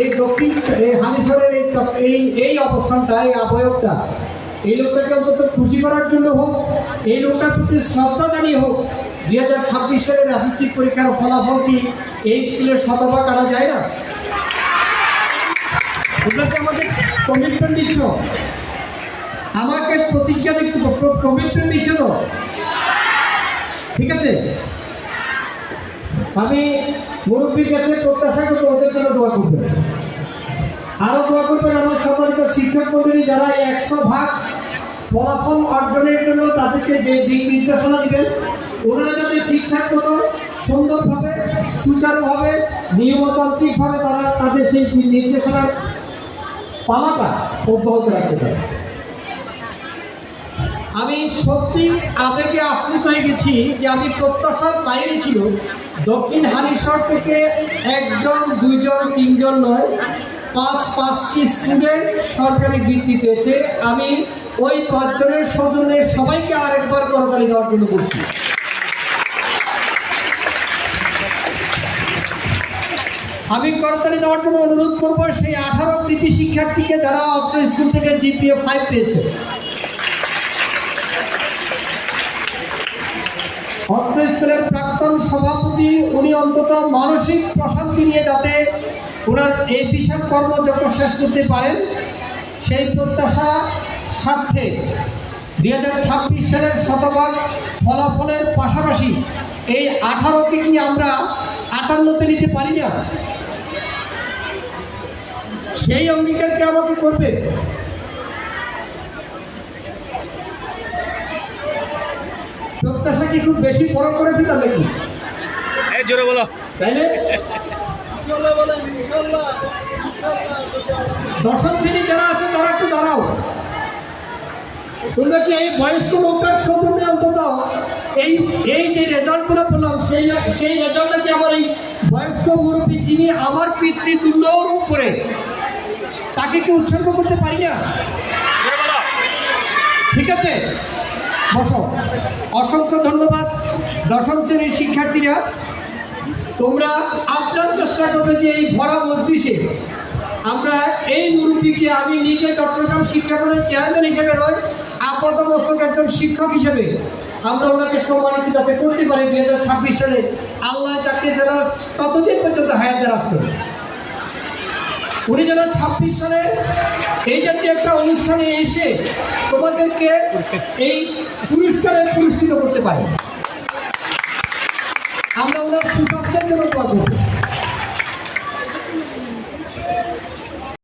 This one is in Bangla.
এই দক্ষিণ, এই হানিসরের এই এই এই অবস্থানটা, এই অবয়বটা এই লোকটাকে অন্তত খুশি করার জন্য হোক, এই লোকটার প্রতি শ্রদ্ধা জানিয়ে হোক, দুই হাজার ছাব্বিশ সালের এসএসসি পরীক্ষার ফলাফল কি এই স্কুলের শতভাগ আনা যায় না? তোমরা কি আমাদের কমিটমেন্ট দিচ্ছ? আমাকে প্রতিজ্ঞা দিচ্ছ? কমিটমেন্ট দিচ্ছ তো? ঠিক আছে? আমি মুরব্বীর কাছে প্রত্যাশা করব, ওদের জন্য দোয়া করবেন। আরও দোয়া করবেন আমার সম্মানিত শিক্ষক মন্ডলী যারা একশো ভাগ ফলাফল অর্জনের জন্য তাদেরকে যে দিক নির্দেশনা দিবেন, ওনারা যাতে ঠিকঠাক মতো, সুন্দরভাবে, সুচারুভাবে, নিয়মতান্ত্রিকভাবে তারা তাদের সেই নির্দেশনার পালাটা অব্যাহত রাখতে পারে। আমি সত্যি আবেগে আপ্লুত হয়ে গেছি যে আমি প্রত্যাশার বাইরে ছিল দক্ষিণ হালিশহর থেকে একজন, দুইজন, তিনজন নয়, পাঁচ পাঁচটি স্কুলের সরকারি বৃত্তি পেয়েছে। আমি ওই পাঁচজনের স্বজনের সবাইকে আরেকবার করতালি দেওয়ার জন্য বলছি। আমি করতালি দেওয়ার জন্য অনুরোধ করব, সেই আঠারো কৃতি শিক্ষার্থীকে যারা অত্র স্কুল থেকে জিপিএ ফাইভ পেয়েছে স্কুলের প্রাক্তন সভাপতি, উনি অন্তত মানসিক প্রশান্তি নিয়ে যাতে ওনার এই বিশাল কর্মযজ্ঞ শেষ করতে পারেন, সেই প্রত্যাশা স্বার্থে দুই হাজার ছাব্বিশ সালের শতভাগ ফলাফলের পাশাপাশি এই আঠারোকে কি আমরা আটান্নতে নিতে পারি না? সেই অঙ্গীকারকে আমাকে করবে? প্রত্যাশা কি খুব বেশি বড় করে ফেললাম নাকি? এই জোরে বলো। তাইলে? দশম শ্রেণি যারা আছে তারা একটু দাঁড়াও। তোমরা কি এই বয়স্ক লোকটার সম্বন্ধে অন্তত? এই এই যে রেজাল্টগুলো পেলাম সেই সেই রেজাল্টটা কি আমার এই বয়স্ক মুরব্বী যিনি আমার পিতৃতুল্যর উপরে তাকে কি উৎসর্গ করতে পারি না? ঠিক আছে? বসো। অসংখ্য ধন্যবাদ। দশম শ্রেণির শিক্ষার্থীরা, তোমরা আপনার চেষ্টা করবে যে এই ভরা মজলিসে আমরা এই মুরব্বীকে আমি নিজে চট্টগ্রাম শিক্ষা বোর্ডের চেয়ারম্যান হিসেবে নয় আপাত মস্তক একজন শিক্ষক হিসেবে আমরা ওনাকে সম্মানিত যাতে করতে পারি দু হাজার ছাব্বিশ সালে। আল্লাহ চাকরি যারা ততদিন পর্যন্ত হায়াত করে উনি যেন ছাব্বিশ সালে এই জাতীয় একটা অনুষ্ঠানে এসে তোমাদেরকে এই পুরস্কারে পুরস্কৃত করতে পারে। আমরা ওনার সুস্বাস্থ্যের জন্য দোয়া